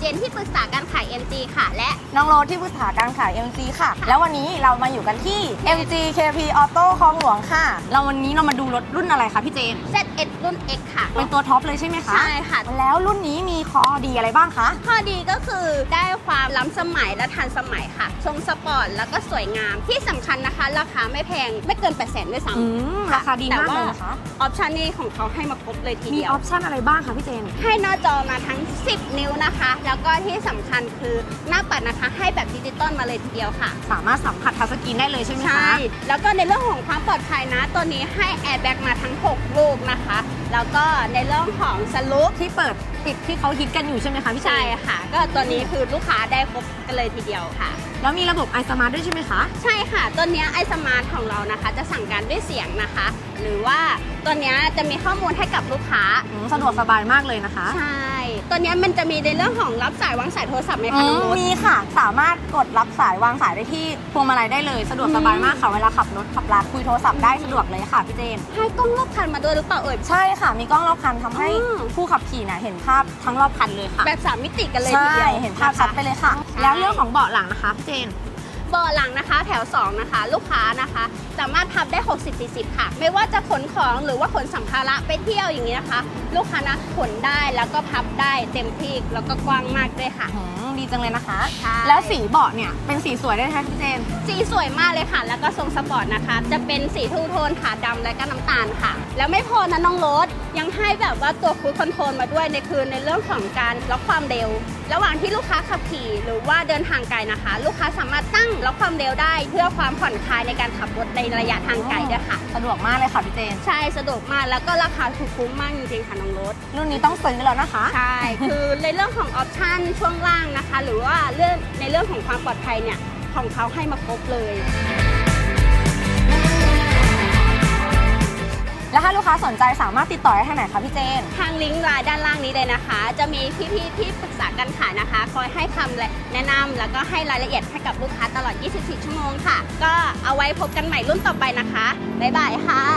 เจนที่ปรึกษาการขาย MG ค่ะ และน้องโรสที่ปรึกษาการขาย MG ค่ะ แล้ววันนี้เรามาอยู่กันที่ MG KP Auto คลองหลวงค่ะ เราวันนี้เรามาดูรถรุ่นอะไรคะพี่เจน ZS รุ่น X ค่ะ เป็นตัวท็อปเลยใช่ไหมคะใช่ค่ะ แล้วรุ่นนี้มีข้อดีอะไรบ้างคะข้อดีก็คือได้ความล้ำสมัยและทันสมัยค่ะ ทรงสปอร์ตแล้วก็สวยงามที่สำคัญนะคะ ราคาไม่แพงไม่เกิน8 0 0 0 0ด้วยอืซ้ำมราคาดีมากเลยนะคะออปชันนี้ของเขาให้มาครบเลยทีมีเดียอวอปชั่นอะไรบ้างคะพี่เจนให้หน้าจอมาทั้ง 10 นิ้วนะคะ แล้วก็ที่สำคัญคือหน้าปัดนะคะ ให้แบบดิจิตอลมาเลยทีเดียวค่ะ สามารถสัมผัสทัชสกรีนได้เลยใช่ไหมคะ ใช่ แล้วก็ในเรื่องของความปลอดภัยนะ ตัวนี้ให้แอร์แบ็กมาทั้ง 6 ลูกนะคะ แล้วก็ในเรื่องของสลูปที่เปิดปิดที่เขาฮิตกันอยู่ใช่ไหมคะพี่เจนใช่ค่ะ ก็ตัวนี้คือลูกค้าได้ครบกันเลยทีเดียวค่ะ แล้วมีระบบ i Smart ด้วยใช่ไหมคะ ใช่ค่ะ ตัวเนี้ไอสมาร์ทของเรานะคะ จะสั่งการด้วยเสียงนะคะ หรือว่าตัวเนี้ยจะมีข้อมูลให้กับลูกค้าอืมสะดวกสบายมากเลยนะคะ ใช่ตัวเนี้ยมันจะมีในเรื่องของรับสายวางสายโทรศัพท์ไหมอืคะน้องมโรสมีค่ะ สามารถกดรับสายวางสายได้ที่พวงมาลัยได้เลย สะดวกสบายมากค่ะ เวลาขับรถขับลาคุยโทรศัพท์ได้สะดวกเลยค่ะพี่เจน ให้กล้องรอบคันมาด้วยหรือเปล่าเอ่ย ใช่ค่ะ มีกล้องรอบคันทำให้อืม ผู้ขับขี่น่ะเห็นภาพทั้งรอบคันเลยค่ะแบบสามมิติกันเลยใช่ทีเดียวเห็นภาพชัดไปเลยค่ะใช่แล้วเรื่องของเบาะหลังนะคะพี่เจน เบาะหลังนะคะ แถว 2 นะคะ ลูกค้านะคะ สามารถพับได้ 60 40 ค่ะ ไม่ว่าจะขนของหรือว่าขนสัมภาระไปเที่ยวอย่างนี้นะคะ ลูกค้านะขนได้แล้วก็พับได้เต็มที่แล้วก็กว้างมากด้วยค่ะ อืมดีจังเลยนะคะ ใช่ แล้วสีเบาะเนี่ยเป็นสีสวยด้วยนะคะพี่เจน สีสวยมากเลยค่ะ แล้วก็ทรงสปอร์ตนะคะ จะเป็นสีทูโทนขาดำและก็น้ำตาลค่ะ แล้วไม่พอนะน้องโรส ยังให้แบบว่าตัวคูดคอนโทรลมาด้วยในคือในเรื่องของการล็อกความเร็ว ระหว่างที่ลูกค้าขับขี่หรือว่าเดินทางไกลนะคะ ลูกค้าสามารถตั้งล็อกความเร็วได้ เพื่อความผ่อนคลายในการขับรถในระยะทางไกลด้วยค่ะ สะดวกมากเลยค่ะพี่เจน ใช่สะดวกมากแล้วก็ราคาถูกคุ้มมากจริงๆค่ะน้องโรสรุ่นนี้ต้องซื้อแล้วนะคะ ใช่ คือในเรื่องของออปชันช่วงล่างนะคะ หรือว่าเรื่องในเรื่องของความปลอดภัยเนี่ยของเขาให้มาครบเลย ค้าสนใจสามารถติดต่อได้ทางไหนคะพี่เจน ทางลิงก์ไลน์ด้านล่างนี้เลยนะคะ จะมีพี่ๆที่ปรึกษาการขายนะคะ คอยให้คำแนะนำแล้วก็ให้รายละเอียดให้กับลูกค้าตลอด 24 ชั่วโมงค่ะ ก็เอาไว้พบกันใหม่รุ่นต่อไปนะคะ บ๊ายบายค่ะ